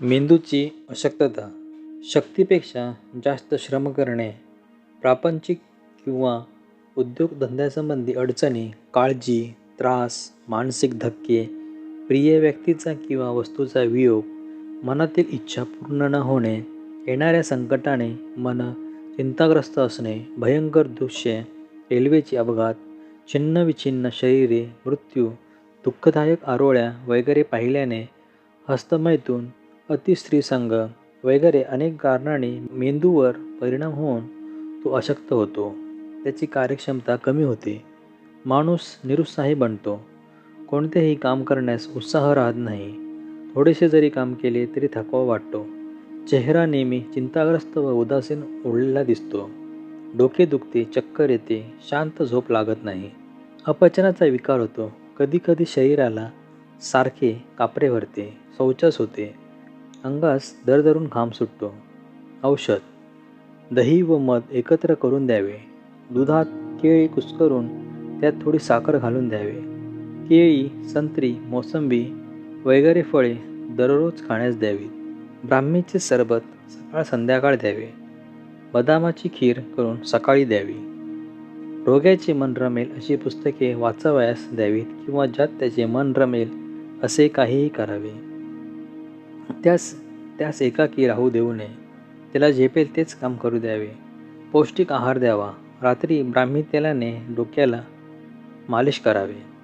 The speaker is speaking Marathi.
मेंदूची अशक्तता शक्तीपेक्षा जास्त श्रम करणे प्रापंचिक किंवा उद्योगधंद्यासंबंधी अडचणी काळजी त्रास मानसिक धक्के प्रिय व्यक्तीचा किंवा वस्तूचा वियोग मनातील इच्छा पूर्ण न होणे येणाऱ्या संकटाने मन चिंताग्रस्त असणे भयंकर दृश्ये रेल्वेचे अपघात छिन्नविछिन्न शरीरे मृत्यू दुःखदायक आरोळ्या वगैरे पाहिल्याने हस्तमयतून अतिस्त्रीसंग वगैरे अनेक कारणाने मेंदूवर परिणाम होऊन तो अशक्त होतो. त्याची कार्यक्षमता कमी होते. माणूस निरुत्साही बनतो. कोणतेही काम करण्यास उत्साह राहत नाही. थोडेसे जरी काम केले तरी थकवा वाटतो. चेहरा नेहमी चिंताग्रस्त व उदासीन उडलेला दिसतो. डोके दुखते चक्कर येते शांत झोप लागत नाही. अपचनाचा विकार होतो. कधीकधी शरीराला सारखे कापरे भरते शौचास होते. अंगास दरदरून घाम सुटतो. औषध. दही व मध एकत्र करून द्यावे. दुधात केळी कुस्करून त्यात थोडी साखर घालून द्यावे. केळी संत्री मोसंबी वगैरे फळे दररोज खाण्यास द्यावीत. ब्राह्मीचे सरबत सकाळ संध्याकाळ द्यावे. बदामाची खीर करून सकाळी द्यावी. रोग्याचे मन रमेल अशी पुस्तके वाचावयास द्यावीत किंवा ज्यात त्याचे मन रमेल असे काहीही करावे. त्यास त्यास एकाकी राहू देऊ नये. त्याला झेपेल तेच काम करू द्यावे. पौष्टिक आहार द्यावा. रात्री ब्राह्मी तेलाने डोक्याला मालिश करावे.